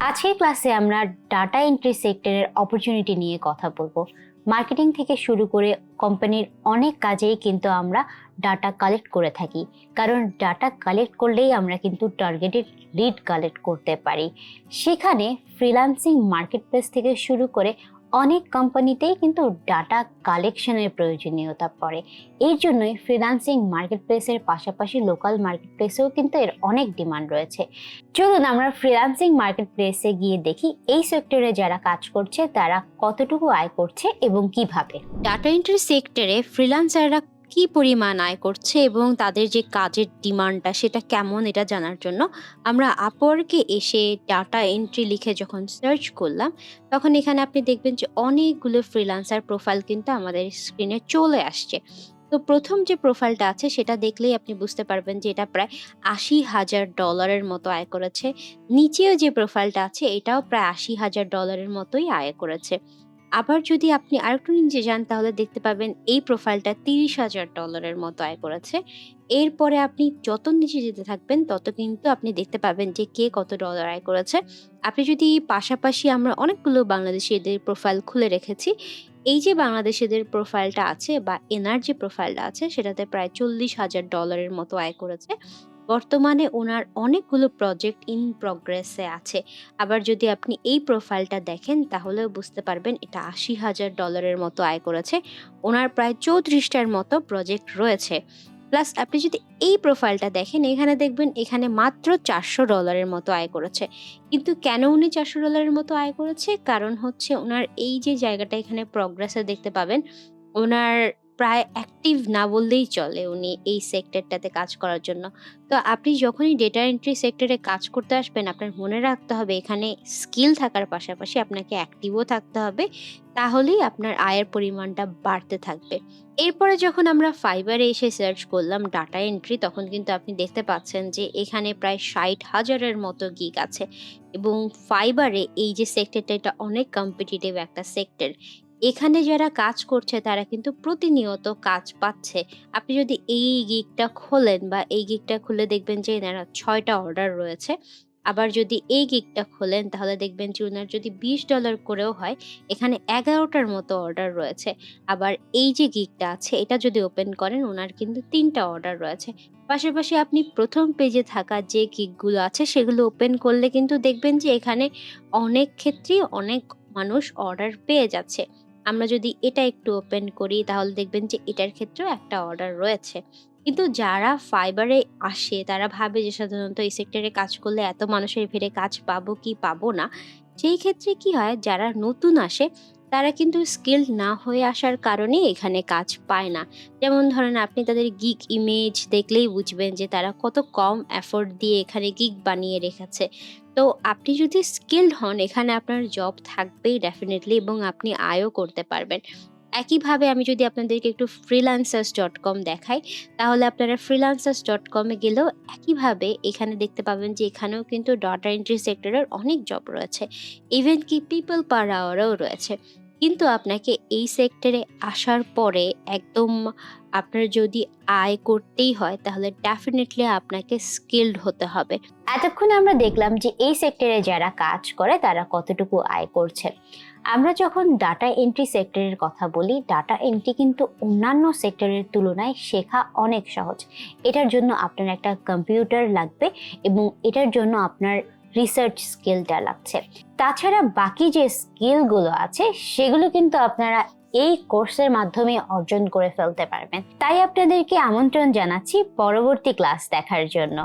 আজকের ক্লাসে আমরা ডাটা এন্ট্রি সেক্টরের অপরচুনিটি নিয়ে কথা বলব। মার্কেটিং থেকে শুরু করে কোম্পানির অনেক কাজেই কিন্তু আমরা ডাটা কালেক্ট করে থাকি। কারণ ডাটা কালেক্ট করলেই আমরা কিন্তু টার্গেটেড লিড কালেক্ট করতে পারি। সেখানে ফ্রিলান্সিং মার্কেট প্লেস থেকে শুরু করে অনেক কোম্পানিতেই কিন্তু ডাটা কালেকশনের প্রয়োজনীয়তা পড়ে। এই জন্যই ফ্রিলান্সিং মার্কেট প্লেসের পাশাপাশি লোকাল মার্কেট প্লেসেও কিন্তু এর অনেক ডিমান্ড রয়েছে। চলুন আমরা ফ্রিলান্সিং মার্কেট প্লেসে গিয়ে দেখি এই সেক্টরে যারা কাজ করছে, তারা কতটুকু আয় করছে এবং কীভাবে ডাটা এন্ট্রি সেক্টরে ফ্রিল্যান্সাররা কি পরিমাণ আয় করছে এবং তাদের যে কাজের ডিমান্ডটা সেটা কেমন এটা জানার জন্য আমরা আপওয়ার্কে এসে ডাটা এন্ট্রি লিখে যখন সার্চ করলাম, তখন এখানে আপনি দেখবেন যে অনেকগুলো ফ্রিল্যান্সার প্রোফাইল কিন্তু আমাদের স্ক্রিনে চলে আসছে। তো প্রথম যে প্রোফাইলটা আছে সেটা দেখলেই আপনি বুঝতে পারবেন যে এটা প্রায় আশি হাজার ডলারের মতো আয় করেছে। নিচেও যে প্রোফাইলটা আছে এটাও প্রায় আশি হাজার ডলারের মতোই আয় করেছে। আবার যদি আপনি আরেকটু নিচে যান, তাহলে দেখতে পাবেন এই প্রোফাইলটা তিরিশ হাজার ডলারের মতো আয় করেছে। এরপরে আপনি যত নিচে যেতে থাকবেন, তত কিন্তু আপনি দেখতে পাবেন যে কে কত ডলার আয় করেছে। আপনি যদি পাশাপাশি আমরা অনেকগুলো বাংলাদেশিদের প্রোফাইল খুলে রেখেছি, এই যে বাংলাদেশিদের প্রোফাইলটা আছে বা এনার যে প্রোফাইলটা আছে, সেটাতে প্রায় চল্লিশ হাজার ডলারের মতো আয় করেছে। বর্তমানে ওনার অনেকগুলো প্রজেক্ট ইন প্রগ্রেসে আছে। আবার যদি আপনি এই প্রোফাইলটা দেখেন, তাহলেও বুঝতে পারবেন এটা আশি হাজার ডলারের মতো আয় করেছে। ওনার প্রায় চৌত্রিশটার মতো প্রজেক্ট রয়েছে। প্লাস আপনি যদি এই প্রোফাইলটা দেখেন, এখানে দেখবেন এখানে মাত্র চারশো ডলারের মতো আয় করেছে। কিন্তু কেন উনি চারশো ডলারের মতো আয় করেছে? কারণ হচ্ছে ওনার এই যে জায়গাটা এখানে প্রগ্রেসে দেখতে পাবেন, ওনার প্রায় অ্যাক্টিভ না বললেই চলে উনি এই সেক্টরটাতে কাজ করার জন্য। তো আপনি যখনই ডেটা এন্ট্রি সেক্টরে কাজ করতে আসবেন, আপনার মনে রাখতে হবে এখানে স্কিল থাকার পাশাপাশি আপনাকে অ্যাক্টিভও থাকতে হবে, তাহলেই আপনার আয়ের পরিমাণটা বাড়তে থাকবে। এরপরে যখন আমরা ফাইবারে এসে সার্চ করলাম ডাটা এন্ট্রি তখন কিন্তু আপনি দেখতে পাচ্ছেন যে এখানে প্রায় ষাট হাজারের মতো গিগ আছে। এবং ফাইবারে এই যে সেক্টরটা এটা অনেক কম্পিটিটিভ একটা সেক্টর এখানে যারা কাজ করছে, তারা কিন্তু প্রতিনিয়ত কাজ পাচ্ছে। আপনি যদি এই গিগটা খোলেন বা এই গিগটা খুলে দেখবেন যে এনারা ছয়টা অর্ডার রয়েছে, আবার যদি এই গিকটা খোলেন, তাহলে দেখবেন যে ওনার যদি বিশ ডলার করেও হয়, এখানে এগারোটার মতো অর্ডার রয়েছে। আবার এই যে গিকটা আছে, এটা যদি ওপেন করেন, ওনার কিন্তু তিনটা অর্ডার রয়েছে। পাশাপাশি আপনি প্রথম পেজে থাকা যে গিকগুলো আছে, সেগুলো ওপেন করলে কিন্তু দেখবেন যে এখানে অনেক ক্ষেত্রেই অনেক মানুষ অর্ডার পেয়ে যাচ্ছে। আমরা যদি এটা একটু ওপেন করি, তাহলে দেখবেন যে এটার ক্ষেত্রেও একটা অর্ডার রয়েছে। কিন্তু যারা ফাইবারে আসে, তারা ভাবে যে সাধারণত এই সেক্টরে কাজ করলে এত মানুষের ভিড়ে কাজ পাবো কি পাবো না। সেই ক্ষেত্রে কি হয়, যারা নতুন আসে তারা কিন্তু স্কিল না হয়ে আসার কারণে এখানে কাজ পায় না। যেমন ধরেন আপনি তাদের গিগ ইমেজ দেখলেই বুঝবেন যে তারা কত কম এফোর্ট দিয়ে এখানে গিগ বানিয়ে রেখেছে। তো আপনি যদি স্কিলড হন, এখানে আপনার জব থাকবেই ডেফিনেটলি এবং আপনি আয়ও করতে পারবেন। একইভাবে আমি যদি আপনাদেরকে একটু ফ্রিল্যান্সার্স ডট কম দেখাই, তাহলে আপনারা ফ্রিল্যান্সার্স ডট কমে গেলেও একইভাবে এখানে দেখতে পাবেন যে এখানেও কিন্তু ডাটা এন্ট্রি সেক্টরের অনেক জব রয়েছে। ইভেন কি পিপল পার আওয়ারও রয়েছে। কিন্তু আপনাকে এই সেক্টরে আসার পরে একদম আপনার যদি আয় করতেই হয়, তাহলে ডেফিনেটলি আপনাকে স্কিলড হতে হবে। এতক্ষণ আমরা দেখলাম যে এই সেক্টরে যারা কাজ করে, তারা কতটুকু আয় করছে। আমরা যখন ডাটা এন্ট্রি সেক্টরের কথা বলি ডাটা এন্ট্রি কিন্তু অন্যান্য সেক্টরের তুলনায় শেখা অনেক সহজ। এটার জন্য আপনার একটা কম্পিউটার লাগবে এবং এটার জন্য আপনার রিসার্চ স্কিলটা লাগছে। তাছাড়া বাকি যে স্কিলগুলো আছে, সেগুলো কিন্তু আপনারা এই কোর্সের মাধ্যমে অর্জন করে ফেলতে পারবেন। তাই আপনাদেরকে আমন্ত্রণ জানাচ্ছি পরবর্তী ক্লাস দেখার জন্য।